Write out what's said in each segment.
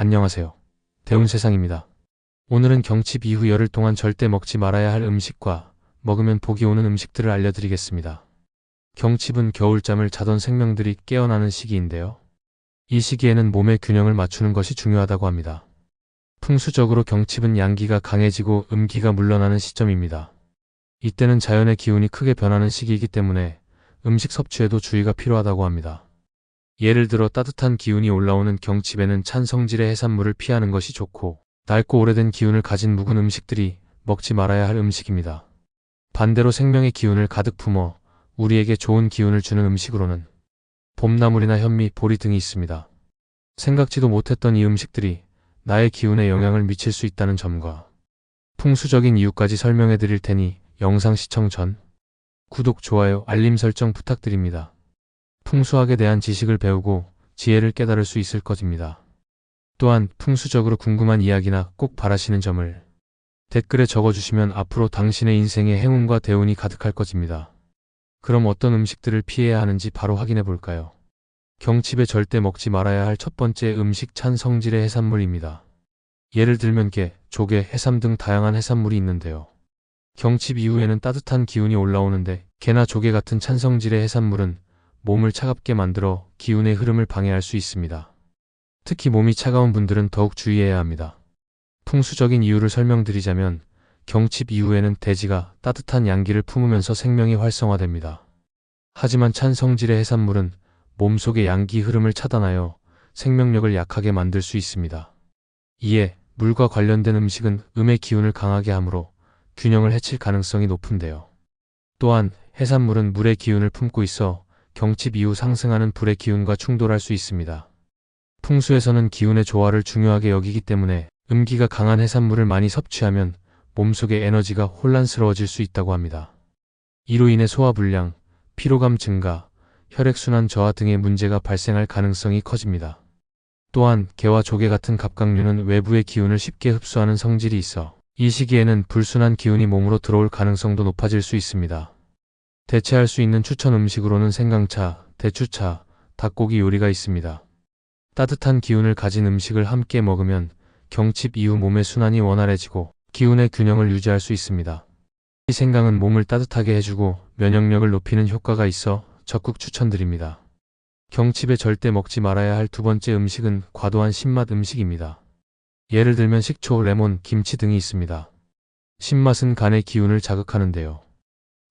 안녕하세요. 대운 세상입니다. 오늘은 경칩 이후 열흘 동안 절대 먹지 말아야 할 음식과 먹으면 복이 오는 음식들을 알려드리겠습니다. 경칩은 겨울잠을 자던 생명들이 깨어나는 시기인데요. 이 시기에는 몸의 균형을 맞추는 것이 중요하다고 합니다. 풍수적으로 경칩은 양기가 강해지고 음기가 물러나는 시점입니다. 이때는 자연의 기운이 크게 변하는 시기이기 때문에 음식 섭취에도 주의가 필요하다고 합니다. 예를 들어 따뜻한 기운이 올라오는 경칩에는 찬 성질의 해산물을 피하는 것이 좋고 낡고 오래된 기운을 가진 묵은 음식들이 먹지 말아야 할 음식입니다. 반대로 생명의 기운을 가득 품어 우리에게 좋은 기운을 주는 음식으로는 봄나물이나 현미, 보리 등이 있습니다. 생각지도 못했던 이 음식들이 나의 기운에 영향을 미칠 수 있다는 점과 풍수적인 이유까지 설명해 드릴 테니 영상 시청 전 구독, 좋아요, 알림 설정 부탁드립니다. 풍수학에 대한 지식을 배우고 지혜를 깨달을 수 있을 것입니다. 또한 풍수적으로 궁금한 이야기나 꼭 바라시는 점을 댓글에 적어주시면 앞으로 당신의 인생에 행운과 대운이 가득할 것입니다. 그럼 어떤 음식들을 피해야 하는지 바로 확인해 볼까요? 경칩에 절대 먹지 말아야 할 첫 번째 음식 찬 성질의 해산물입니다. 예를 들면 게, 조개, 해삼 등 다양한 해산물이 있는데요. 경칩 이후에는 따뜻한 기운이 올라오는데 게나 조개 같은 찬 성질의 해산물은 몸을 차갑게 만들어 기운의 흐름을 방해할 수 있습니다. 특히 몸이 차가운 분들은 더욱 주의해야 합니다. 풍수적인 이유를 설명드리자면 경칩 이후에는 대지가 따뜻한 양기를 품으면서 생명이 활성화됩니다. 하지만 찬 성질의 해산물은 몸속의 양기 흐름을 차단하여 생명력을 약하게 만들 수 있습니다. 이에 물과 관련된 음식은 음의 기운을 강하게 하므로 균형을 해칠 가능성이 높은데요. 또한 해산물은 물의 기운을 품고 있어 경칩 이후 상승하는 불의 기운과 충돌할 수 있습니다. 풍수에서는 기운의 조화를 중요하게 여기기 때문에 음기가 강한 해산물을 많이 섭취하면 몸속의 에너지가 혼란스러워질 수 있다고 합니다. 이로 인해 소화불량, 피로감 증가, 혈액순환 저하 등의 문제가 발생할 가능성이 커집니다. 또한 개와 조개 같은 갑각류는 외부의 기운을 쉽게 흡수하는 성질이 있어 이 시기에는 불순한 기운이 몸으로 들어올 가능성도 높아질 수 있습니다. 대체할 수 있는 추천 음식으로는 생강차, 대추차, 닭고기 요리가 있습니다. 따뜻한 기운을 가진 음식을 함께 먹으면 경칩 이후 몸의 순환이 원활해지고 기운의 균형을 유지할 수 있습니다. 이 생강은 몸을 따뜻하게 해주고 면역력을 높이는 효과가 있어 적극 추천드립니다. 경칩에 절대 먹지 말아야 할 두 번째 음식은 과도한 신맛 음식입니다. 예를 들면 식초, 레몬, 김치 등이 있습니다. 신맛은 간의 기운을 자극하는데요.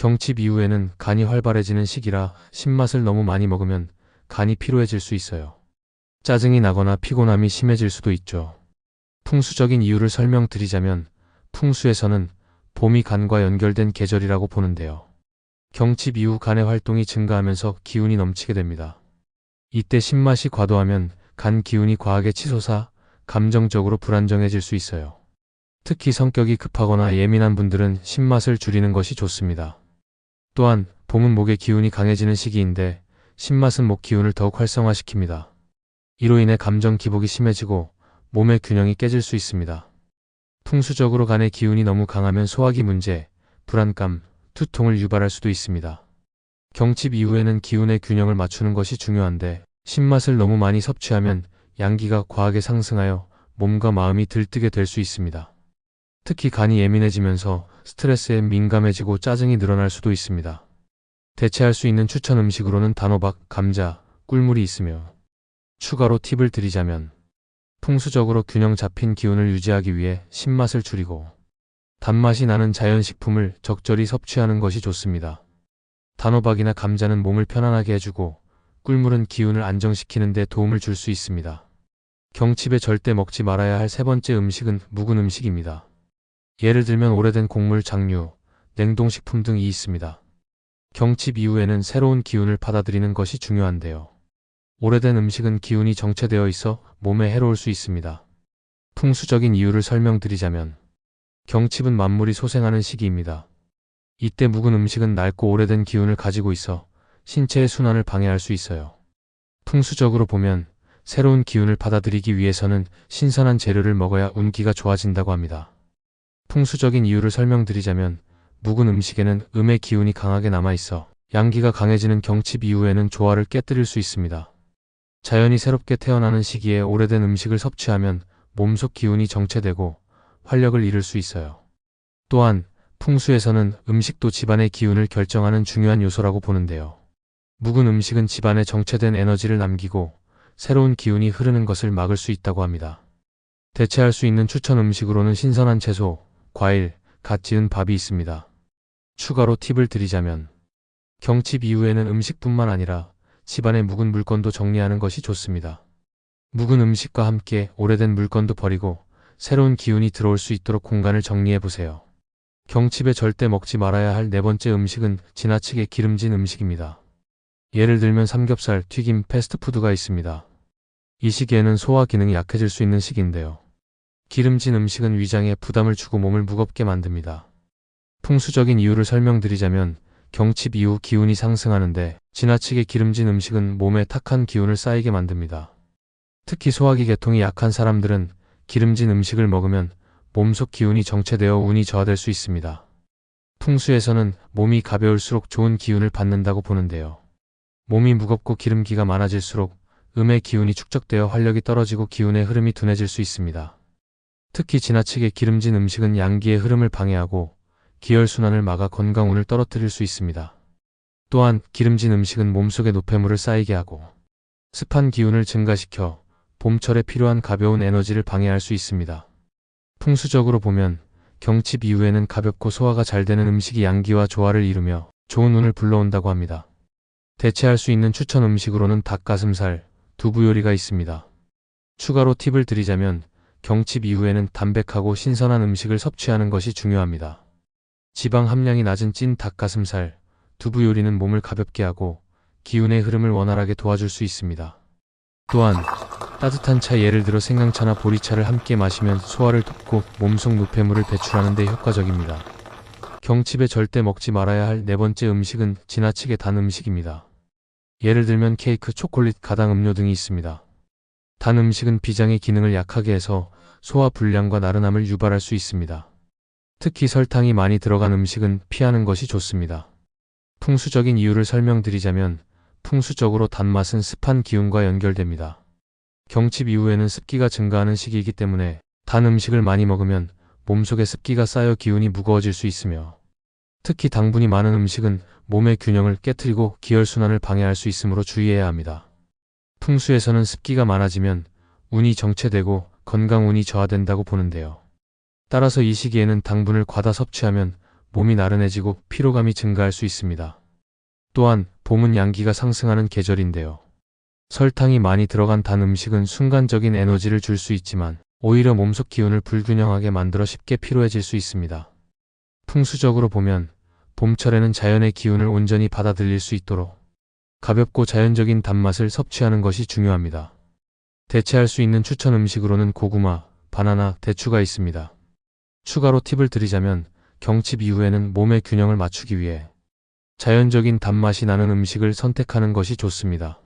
경칩 이후에는 간이 활발해지는 시기라 신맛을 너무 많이 먹으면 간이 피로해질 수 있어요. 짜증이 나거나 피곤함이 심해질 수도 있죠. 풍수적인 이유를 설명드리자면 풍수에서는 봄이 간과 연결된 계절이라고 보는데요. 경칩 이후 간의 활동이 증가하면서 기운이 넘치게 됩니다. 이때 신맛이 과도하면 간 기운이 과하게 치솟아 감정적으로 불안정해질 수 있어요. 특히 성격이 급하거나 예민한 분들은 신맛을 줄이는 것이 좋습니다. 또한 봄은 목의 기운이 강해지는 시기인데 신맛은 목 기운을 더욱 활성화시킵니다. 이로 인해 감정 기복이 심해지고 몸의 균형이 깨질 수 있습니다. 풍수적으로 간의 기운이 너무 강하면 소화기 문제, 불안감, 두통을 유발할 수도 있습니다. 경칩 이후에는 기운의 균형을 맞추는 것이 중요한데 신맛을 너무 많이 섭취하면 양기가 과하게 상승하여 몸과 마음이 들뜨게 될 수 있습니다. 특히 간이 예민해지면서 스트레스에 민감해지고 짜증이 늘어날 수도 있습니다. 대체할 수 있는 추천 음식으로는 단호박, 감자, 꿀물이 있으며 추가로 팁을 드리자면 풍수적으로 균형 잡힌 기운을 유지하기 위해 신맛을 줄이고 단맛이 나는 자연식품을 적절히 섭취하는 것이 좋습니다. 단호박이나 감자는 몸을 편안하게 해주고 꿀물은 기운을 안정시키는 데 도움을 줄 수 있습니다. 경칩에 절대 먹지 말아야 할 세 번째 음식은 묵은 음식입니다. 예를 들면 오래된 곡물, 장류, 냉동식품 등이 있습니다. 경칩 이후에는 새로운 기운을 받아들이는 것이 중요한데요. 오래된 음식은 기운이 정체되어 있어 몸에 해로울 수 있습니다. 풍수적인 이유를 설명드리자면 경칩은 만물이 소생하는 시기입니다. 이때 묵은 음식은 낡고 오래된 기운을 가지고 있어 신체의 순환을 방해할 수 있어요. 풍수적으로 보면 새로운 기운을 받아들이기 위해서는 신선한 재료를 먹어야 운기가 좋아진다고 합니다. 풍수적인 이유를 설명드리자면 묵은 음식에는 음의 기운이 강하게 남아있어 양기가 강해지는 경칩 이후에는 조화를 깨뜨릴 수 있습니다. 자연이 새롭게 태어나는 시기에 오래된 음식을 섭취하면 몸속 기운이 정체되고 활력을 잃을 수 있어요. 또한 풍수에서는 음식도 집안의 기운을 결정하는 중요한 요소라고 보는데요. 묵은 음식은 집안에 정체된 에너지를 남기고 새로운 기운이 흐르는 것을 막을 수 있다고 합니다. 대체할 수 있는 추천 음식으로는 신선한 채소, 과일, 갓 지은 밥이 있습니다. 추가로 팁을 드리자면 경칩 이후에는 음식뿐만 아니라 집안의 묵은 물건도 정리하는 것이 좋습니다. 묵은 음식과 함께 오래된 물건도 버리고 새로운 기운이 들어올 수 있도록 공간을 정리해 보세요. 경칩에 절대 먹지 말아야 할 네 번째 음식은 지나치게 기름진 음식입니다. 예를 들면 삼겹살, 튀김, 패스트푸드가 있습니다. 이 시기에는 소화 기능이 약해질 수 있는 시기인데요. 기름진 음식은 위장에 부담을 주고 몸을 무겁게 만듭니다. 풍수적인 이유를 설명드리자면 경칩 이후 기운이 상승하는데 지나치게 기름진 음식은 몸에 탁한 기운을 쌓이게 만듭니다. 특히 소화기 계통이 약한 사람들은 기름진 음식을 먹으면 몸속 기운이 정체되어 운이 저하될 수 있습니다. 풍수에서는 몸이 가벼울수록 좋은 기운을 받는다고 보는데요. 몸이 무겁고 기름기가 많아질수록 음의 기운이 축적되어 활력이 떨어지고 기운의 흐름이 둔해질 수 있습니다. 특히 지나치게 기름진 음식은 양기의 흐름을 방해하고 기혈순환을 막아 건강운을 떨어뜨릴 수 있습니다. 또한 기름진 음식은 몸속에 노폐물을 쌓이게 하고 습한 기운을 증가시켜 봄철에 필요한 가벼운 에너지를 방해할 수 있습니다. 풍수적으로 보면 경칩 이후에는 가볍고 소화가 잘 되는 음식이 양기와 조화를 이루며 좋은 운을 불러온다고 합니다. 대체할 수 있는 추천 음식으로는 닭가슴살, 두부 요리가 있습니다. 추가로 팁을 드리자면 경칩 이후에는 담백하고 신선한 음식을 섭취하는 것이 중요합니다. 지방 함량이 낮은 찐 닭가슴살, 두부 요리는 몸을 가볍게 하고 기운의 흐름을 원활하게 도와줄 수 있습니다. 또한 따뜻한 차 예를 들어 생강차나 보리차를 함께 마시면 소화를 돕고 몸속 노폐물을 배출하는 데 효과적입니다. 경칩에 절대 먹지 말아야 할 네 번째 음식은 지나치게 단 음식입니다. 예를 들면 케이크, 초콜릿, 가당 음료 등이 있습니다. 단 음식은 비장의 기능을 약하게 해서 소화 불량과 나른함을 유발할 수 있습니다. 특히 설탕이 많이 들어간 음식은 피하는 것이 좋습니다. 풍수적인 이유를 설명드리자면 풍수적으로 단맛은 습한 기운과 연결됩니다. 경칩 이후에는 습기가 증가하는 시기이기 때문에 단 음식을 많이 먹으면 몸속에 습기가 쌓여 기운이 무거워질 수 있으며 특히 당분이 많은 음식은 몸의 균형을 깨뜨리고 기혈순환을 방해할 수 있으므로 주의해야 합니다. 풍수에서는 습기가 많아지면 운이 정체되고 건강운이 저하된다고 보는데요. 따라서 이 시기에는 당분을 과다 섭취하면 몸이 나른해지고 피로감이 증가할 수 있습니다. 또한 봄은 양기가 상승하는 계절인데요. 설탕이 많이 들어간 단 음식은 순간적인 에너지를 줄 수 있지만 오히려 몸속 기운을 불균형하게 만들어 쉽게 피로해질 수 있습니다. 풍수적으로 보면 봄철에는 자연의 기운을 온전히 받아들일 수 있도록 가볍고 자연적인 단맛을 섭취하는 것이 중요합니다. 대체할 수 있는 추천 음식으로는 고구마, 바나나, 대추가 있습니다. 추가로 팁을 드리자면 경칩 이후에는 몸의 균형을 맞추기 위해 자연적인 단맛이 나는 음식을 선택하는 것이 좋습니다.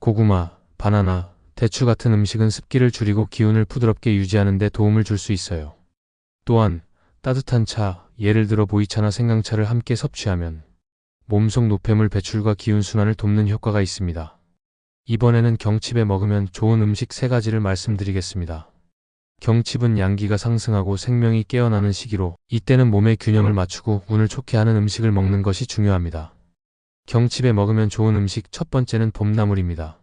고구마, 바나나, 대추 같은 음식은 습기를 줄이고 기운을 부드럽게 유지하는 데 도움을 줄 수 있어요. 또한 따뜻한 차, 예를 들어 보이차나 생강차를 함께 섭취하면 몸속 노폐물 배출과 기운 순환을 돕는 효과가 있습니다. 이번에는 경칩에 먹으면 좋은 음식 세 가지를 말씀드리겠습니다. 경칩은 양기가 상승하고 생명이 깨어나는 시기로 이때는 몸의 균형을 맞추고 운을 좋게 하는 음식을 먹는 것이 중요합니다. 경칩에 먹으면 좋은 음식 첫 번째는 봄나물입니다.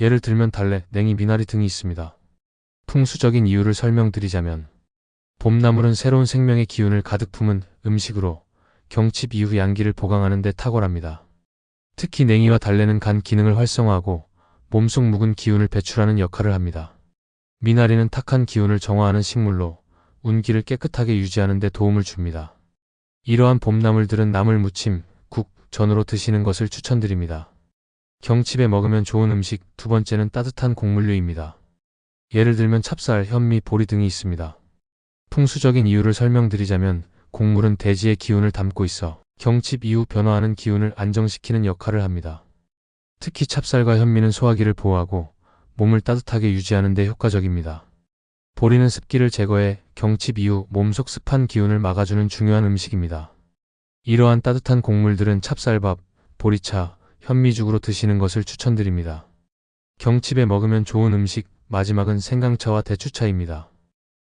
예를 들면 달래, 냉이, 미나리 등이 있습니다. 풍수적인 이유를 설명드리자면 봄나물은 새로운 생명의 기운을 가득 품은 음식으로 경칩 이후 양기를 보강하는 데 탁월합니다. 특히 냉이와 달래는 간 기능을 활성화하고 몸속 묵은 기운을 배출하는 역할을 합니다. 미나리는 탁한 기운을 정화하는 식물로 운기를 깨끗하게 유지하는 데 도움을 줍니다. 이러한 봄나물들은 나물 무침, 국, 전으로 드시는 것을 추천드립니다. 경칩에 먹으면 좋은 음식 두 번째는 따뜻한 곡물류입니다. 예를 들면 찹쌀, 현미, 보리 등이 있습니다. 풍수적인 이유를 설명드리자면 곡물은 대지의 기운을 담고 있어 경칩 이후 변화하는 기운을 안정시키는 역할을 합니다. 특히 찹쌀과 현미는 소화기를 보호하고 몸을 따뜻하게 유지하는 데 효과적입니다. 보리는 습기를 제거해 경칩 이후 몸속 습한 기운을 막아주는 중요한 음식입니다. 이러한 따뜻한 곡물들은 찹쌀밥, 보리차, 현미죽으로 드시는 것을 추천드립니다. 경칩에 먹으면 좋은 음식, 마지막은 생강차와 대추차입니다.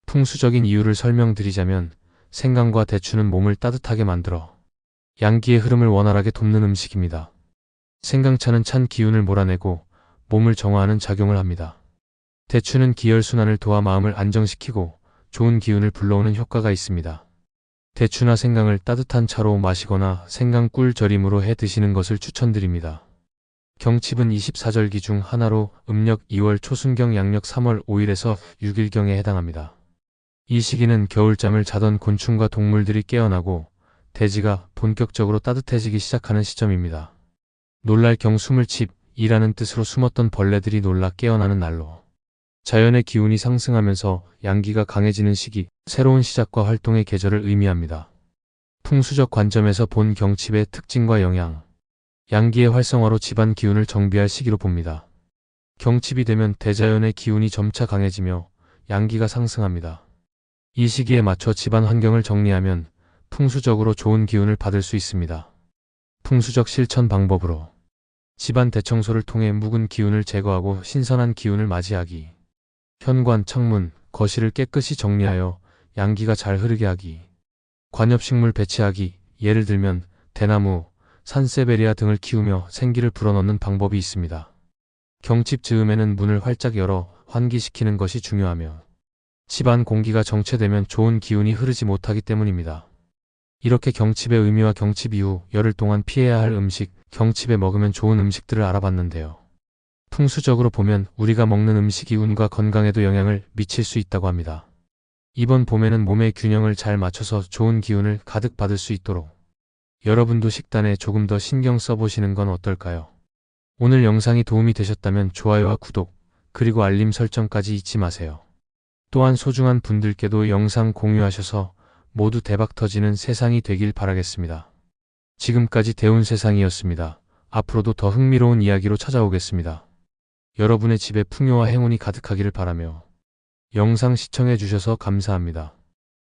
풍수적인 이유를 설명드리자면 생강과 대추는 몸을 따뜻하게 만들어 양기의 흐름을 원활하게 돕는 음식입니다. 생강차는 찬 기운을 몰아내고 몸을 정화하는 작용을 합니다. 대추는 기혈순환을 도와 마음을 안정시키고 좋은 기운을 불러오는 효과가 있습니다. 대추나 생강을 따뜻한 차로 마시거나 생강꿀 절임으로 해 드시는 것을 추천드립니다. 경칩은 24절기 중 하나로 음력 2월 초순경 양력 3월 5일에서 6일경에 해당합니다. 이 시기는 겨울잠을 자던 곤충과 동물들이 깨어나고 대지가 본격적으로 따뜻해지기 시작하는 시점입니다. 놀랄 경 숨을 칩이라는 뜻으로 숨었던 벌레들이 놀라 깨어나는 날로 자연의 기운이 상승하면서 양기가 강해지는 시기, 새로운 시작과 활동의 계절을 의미합니다. 풍수적 관점에서 본 경칩의 특징과 영향, 양기의 활성화로 집안 기운을 정비할 시기로 봅니다. 경칩이 되면 대자연의 기운이 점차 강해지며 양기가 상승합니다. 이 시기에 맞춰 집안 환경을 정리하면 풍수적으로 좋은 기운을 받을 수 있습니다. 풍수적 실천 방법으로 집안 대청소를 통해 묵은 기운을 제거하고 신선한 기운을 맞이하기. 현관, 창문, 거실을 깨끗이 정리하여 양기가 잘 흐르게 하기. 관엽식물 배치하기. 예를 들면 대나무, 산세베리아 등을 키우며 생기를 불어넣는 방법이 있습니다. 경칩 즈음에는 문을 활짝 열어 환기시키는 것이 중요하며 집안 공기가 정체되면 좋은 기운이 흐르지 못하기 때문입니다. 이렇게 경칩의 의미와 경칩 이후 열흘 동안 피해야 할 음식, 경칩에 먹으면 좋은 음식들을 알아봤는데요. 풍수적으로 보면 우리가 먹는 음식이 운과 건강에도 영향을 미칠 수 있다고 합니다. 이번 봄에는 몸의 균형을 잘 맞춰서 좋은 기운을 가득 받을 수 있도록 여러분도 식단에 조금 더 신경 써보시는 건 어떨까요? 오늘 영상이 도움이 되셨다면 좋아요와 구독, 그리고 알림 설정까지 잊지 마세요. 또한 소중한 분들께도 영상 공유하셔서 모두 대박 터지는 세상이 되길 바라겠습니다. 지금까지 대운 세상이었습니다. 앞으로도 더 흥미로운 이야기로 찾아오겠습니다. 여러분의 집에 풍요와 행운이 가득하기를 바라며 영상 시청해 주셔서 감사합니다.